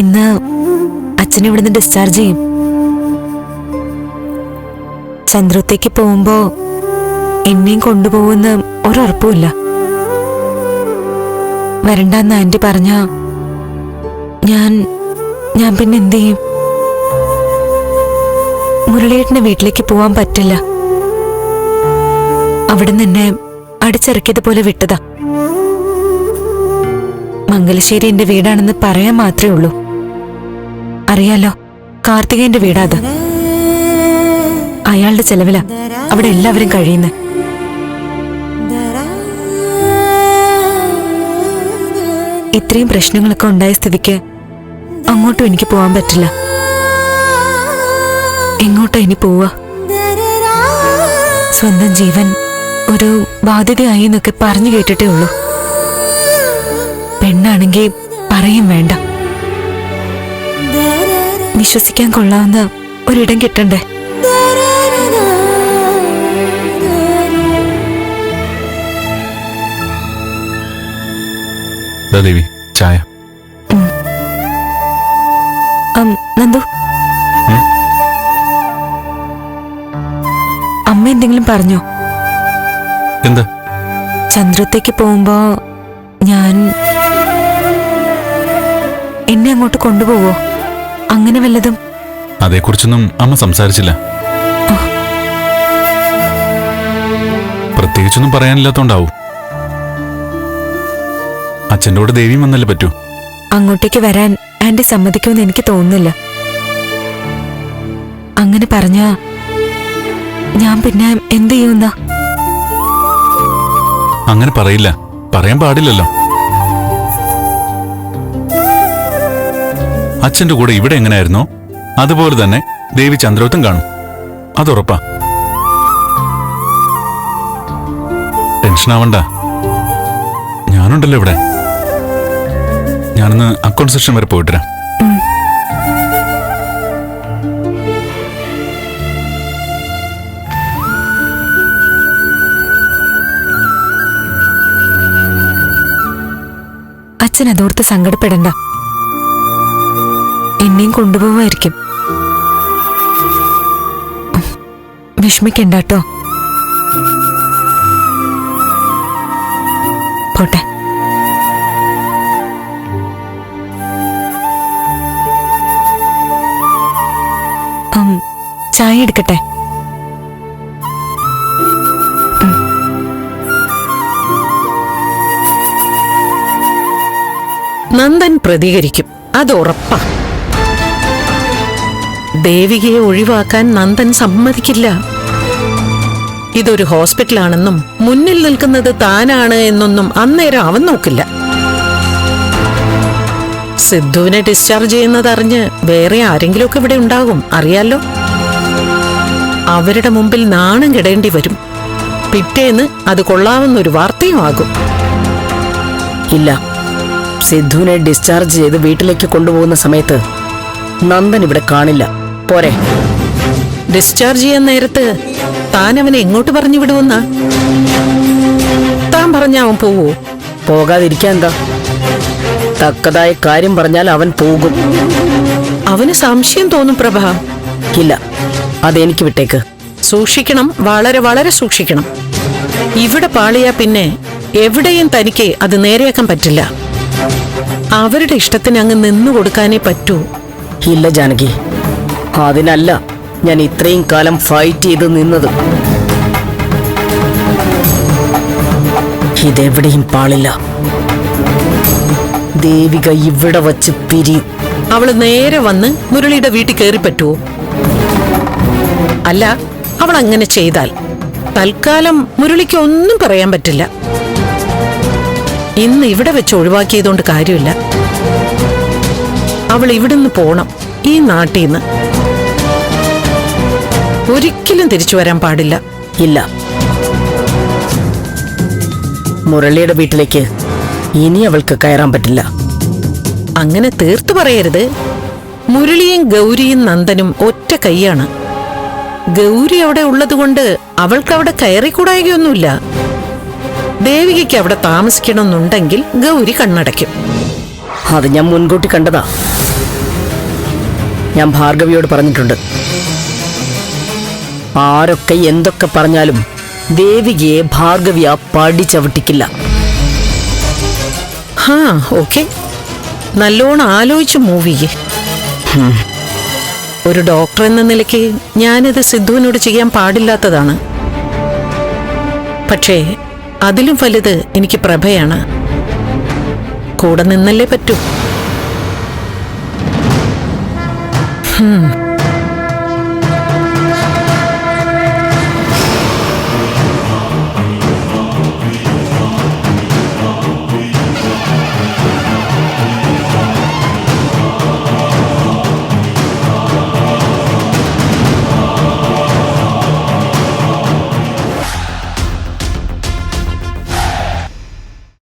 ഇന്ന് അച്ഛനെ നിന്ന് ഡിസ്ചാർജ് ചെയ്യും. ചന്ദ്രത്തേക്ക് പോകുമ്പോ എന്നെയും കൊണ്ടുപോകുന്ന ഒരുറപ്പുമില്ല. വരണ്ടെന്ന് ആന്റി പറഞ്ഞ ഞാൻ ഞാൻ പിന്നെ എന്ത് ചെയ്യും? മുരളിയേട്ടന്റെ വീട്ടിലേക്ക് പോവാൻ പറ്റില്ല. അവിടെ നിന്നെ അടിച്ചിറക്കിയതുപോലെ വിട്ടതാ. മംഗലശ്ശേരി എന്റെ വീടാണെന്ന് പറയാൻ മാത്രമേ ഉള്ളൂ. അറിയാലോ കാർത്തികേന്റെ വീടാത്. അയാളുടെ ചെലവില അവിടെ എല്ലാവരും കഴിയുന്നത് ഇത്രയും പ്രശ്നങ്ങളൊക്കെ ഉണ്ടായ സ്ഥിതിക്ക് അങ്ങോട്ടും എനിക്ക് പോവാൻ പറ്റില്ല. എങ്ങോട്ടാ ഇനി പോവാ സ്വന്തം ജീവൻ ഒരു ബാധ്യതയായി എന്നൊക്കെ പറഞ്ഞു കേട്ടിട്ടേ ഉള്ളൂ. പെണ്ണാണെങ്കിൽ പറയും വേണ്ട. വിശ്വസിക്കാൻ കൊള്ളാവുന്ന ഒരിടം കിട്ടണ്ടേ? ദേവി ചായ. നന്ദു. അമ്മ എന്തെങ്കിലും പറഞ്ഞോ? എന്ത്? ചന്ദ്രത്തേക്ക് പോകുമ്പോ ഞാൻ എന്നെ അങ്ങോട്ട് കൊണ്ടുപോവോ? അങ്ങനെ വല്ലതും? അതേക്കുറിച്ചൊന്നും അമ്മ സംസാരിച്ചില്ല. പ്രത്യേകിച്ചൊന്നും പറയാനില്ലാത്തോണ്ടാവും. അച്ഛന്റെ കൂടെ ദേവിയും വന്നല്ലേ പറ്റൂ? അങ്ങോട്ടേക്ക് വരാൻ ആന്റി സമ്മതിക്കുമെന്ന് എനിക്ക് തോന്നുന്നില്ല. അങ്ങനെ പറഞ്ഞ ഞാൻ പിന്നെ എന്ത് ചെയ്യുന്ന? അങ്ങനെ പറയില്ല. പറയാൻ പാടില്ലല്ലോ. അച്ഛന്റെ കൂടെ ഇവിടെ എങ്ങനെയായിരുന്നോ? അതുപോലെ തന്നെ ദേവി ചന്ദ്രോത്തും കാണും. അതുറപ്പാ. ടെൻഷനാവണ്ട. ഞാനുണ്ടല്ലോ ഇവിടെ. ഞാനൊന്ന് അക്കൗണ്ട് സെക്ഷൻ വരെ പോയിട്ടരാം. അച്ഛൻ അതോർത്ത് സങ്കടപ്പെടണ്ട. എന്നെയും കൊണ്ടുപോവായിരിക്കും. വിഷമിക്കണ്ടോ പോട്ടെ. ചായ എടുക്കട്ടെ. നന്ദൻ പ്രതികരിക്കും. അത് ഉറപ്പാ. ദേവികയെ ഒഴിവാക്കാൻ നന്ദൻ സമ്മതിക്കില്ല. ഇതൊരു ഹോസ്പിറ്റലാണെന്നും മുന്നിൽ നിൽക്കുന്നത് താനാണ് എന്നൊന്നും അന്നേരം അവൻ നോക്കില്ല. സിദ്ധുവിനെ ഡിസ്ചാർജ് ചെയ്യുന്നത് അറിഞ്ഞ് വേറെ ആരെങ്കിലുമൊക്കെ ഇവിടെ ഉണ്ടാകും അറിയാലോ? അവരുടെ മുമ്പിൽ നാണം കെടേണ്ടി വരും. പിറ്റേന്ന് അത് കൊള്ളാവുന്ന ഒരു വാർത്തയുമാകും. ഇല്ല സിദ്ധുവിനെ ഡിസ്ചാർജ് ചെയ്ത് വീട്ടിലേക്ക് കൊണ്ടുപോകുന്ന സമയത്ത് നന്ദൻ ഇവിടെ കാണില്ല. പോരെ. ഡിസ്ചാർജ് ചെയ്യാൻ നേരത്ത് താൻ അവനെ എങ്ങോട്ട് പറഞ്ഞു വിടുമെന്ന താൻ പറഞ്ഞ അവൻ പോവോ? പോകാതിരിക്കാൻ എന്താ? തക്കതായ കാര്യം പറഞ്ഞാൽ അവൻ പോകും. അവന് സംശയം തോന്നും പ്രഭ. ഇല്ല അതെനിക്ക് വിട്ടേക്ക്. സൂക്ഷിക്കണം വളരെ വളരെ സൂക്ഷിക്കണം. ഇവിടെ പാളിയാ പിന്നെ എവിടെയും തനിക്ക് അത് നേരെയാക്കാൻ പറ്റില്ല. അവരുടെ ഇഷ്ടത്തിന് അങ്ങ് നിന്നു കൊടുക്കാനേ പറ്റൂ. ഇല്ല ജാനകി. അതിനല്ല ഞാൻ ഇത്രയും കാലം ഫൈറ്റ് ചെയ്ത് നിന്നത്. ഇതെവിടെയും പാളില്ല. ദേവിക ഇവിടെ വച്ച് പിരിയും അവൾ നേരെ വന്ന് മുരളിയുടെ വീട്ടിൽ കയറി പറ്റുമോ അല്ല അവൾ അങ്ങനെ ചെയ്താൽ തൽക്കാലം മുരളിക്ക് ഒന്നും പറയാൻ പറ്റില്ല. ഇന്ന് ഇവിടെ വെച്ച് ഒഴിവാക്കിയതുകൊണ്ട് കാര്യമില്ല. അവൾ ഇവിടുന്ന് പോണം ഈ നാട്ടിൽ നിന്ന്. ഒരിക്കലും തിരിച്ചു വരാൻ പാടില്ല. ഇല്ല. മുരളിയുടെ വീട്ടിലേക്ക് ഇനി അവൾക്ക് കയറാൻ പറ്റില്ല. അങ്ങനെ തീർത്തു പറയരുത്. മുരളിയും ഗൗരിയും നന്ദനും ഒറ്റ കൈയാണ്. ഗൗരി അവിടെ ഉള്ളതുകൊണ്ട് അവൾക്ക് അവിടെ കയറിക്കൂടായികയൊന്നുമില്ല. ദേവികയ്ക്ക് അവിടെ താമസിക്കണമെന്നുണ്ടെങ്കിൽ ഗൗരി കണ്ണടയ്ക്കും. അത് ഞാൻ മുൻകൂട്ടി കണ്ടതാ. ഞാൻ ഭാർഗവിയോട് പറഞ്ഞിട്ടുണ്ട്. ആരൊക്കെ എന്തൊക്കെ പറഞ്ഞാലും ദേവികയെ ഭാർഗവ്യ പാടിച്ചവിട്ടിക്കില്ല ഹാ ഓക്കെ. നല്ലോണം ആലോചിച്ച് മൂവിയെ ചെയ്യേ ഒരു ഡോക്ടർ എന്ന നിലയ്ക്ക് ഞാനത് സിദ്ധുവിനോട് ചെയ്യാൻ പാടില്ലാത്തതാണ്. പക്ഷേ അതിലും വലുത് എനിക്ക് പ്രഭയാണ്. കൂടെ നിന്നല്ലേ പറ്റൂ. ഹും.